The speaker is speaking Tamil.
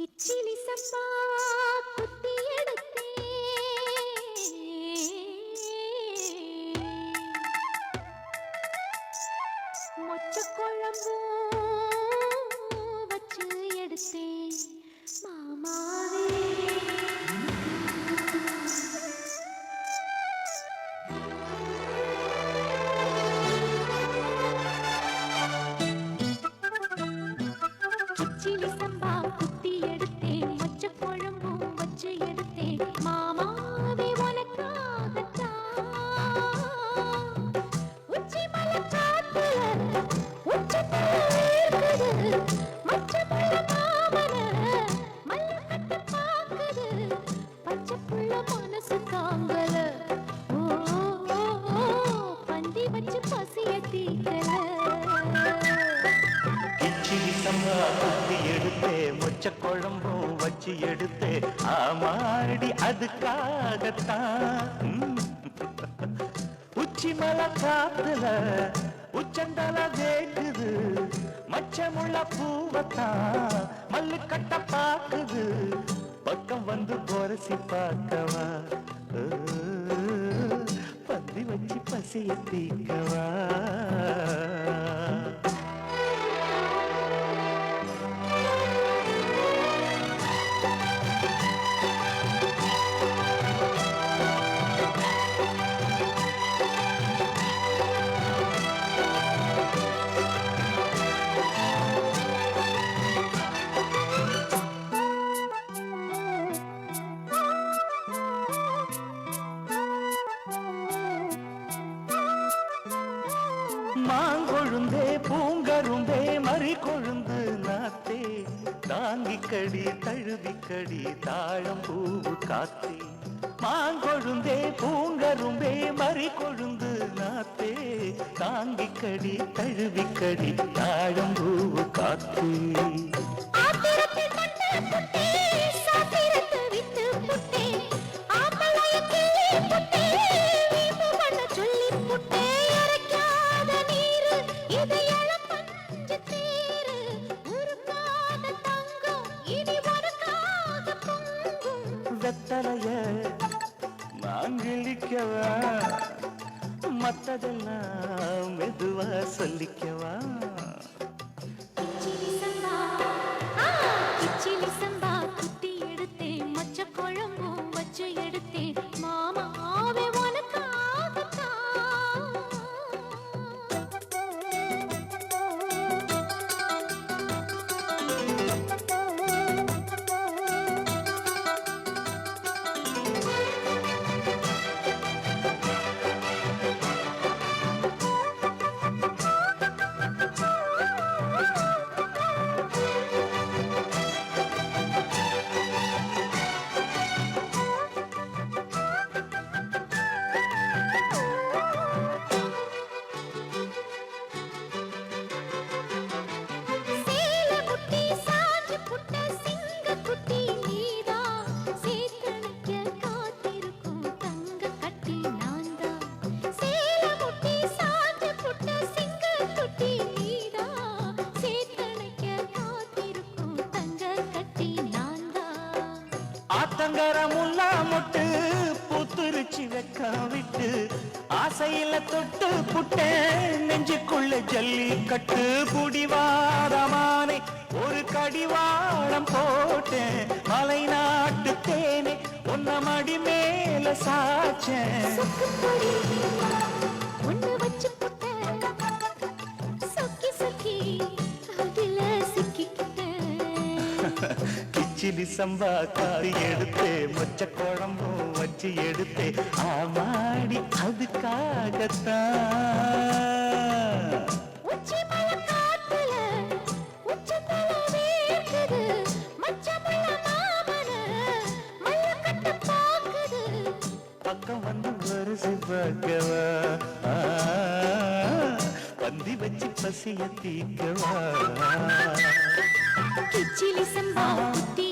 கிச்சிலி சம்பா வச்சு எடுத்து ஆமாடி அதுக்காகத்தான் உச்சி மலை காத்துல உச்சந்தல வேக்குது மச்சமுள்ள பூவத்தான் மல்லு கட்ட பாக்குது. பக்கம் வந்து பொரசி பார்க்கவா? ஓ, பந்தி வச்சு பசிய தீக்கவா? பூங்கரும்பே கொழுந்து நாத்தே தாங்கிக்கடி தழுவிக்கடி தாழம் பூவு காத்தே. மாங்கொழுந்தே பூங்கரும்பே மறி கொழுந்து நாத்தே தாங்கிக்கடி தழுவிக்கடி தாழம் பூவு காத்தே. ஆத்திரத்தில் கண்டு புட்டே, சாத்திரத்தை விட்டு புட்டே, சொல்லிக்கவா? மத்ததெல்லாம் மெதுவா சொல்லிக்கவா? ஆத்தங்கர முட்டு மொட்டு புத்துருச்சி வெக்க விட்டு. ஆசையில தொட்டு புட்டேன் நெஞ்சுக்குள்ள ஜல்லி கட்டு புடிவாரமானே ஒரு கடிவாளம் போட்டேன் மலை நாட்டு தேனே. உன்ன மடி மேல சாச்சேன். கிச்சிலி சம்பா காரி எடுத்தே மொச்ச குழம்பும் வச்சு எடுத்தே ஆமாடி அதுக்காகத்தான். பக்கம் வந்து வருசு பார்க்கவா பந்தி வச்சு பசிய தீக்கவா? கிச்சிலி சம்பா குத்தி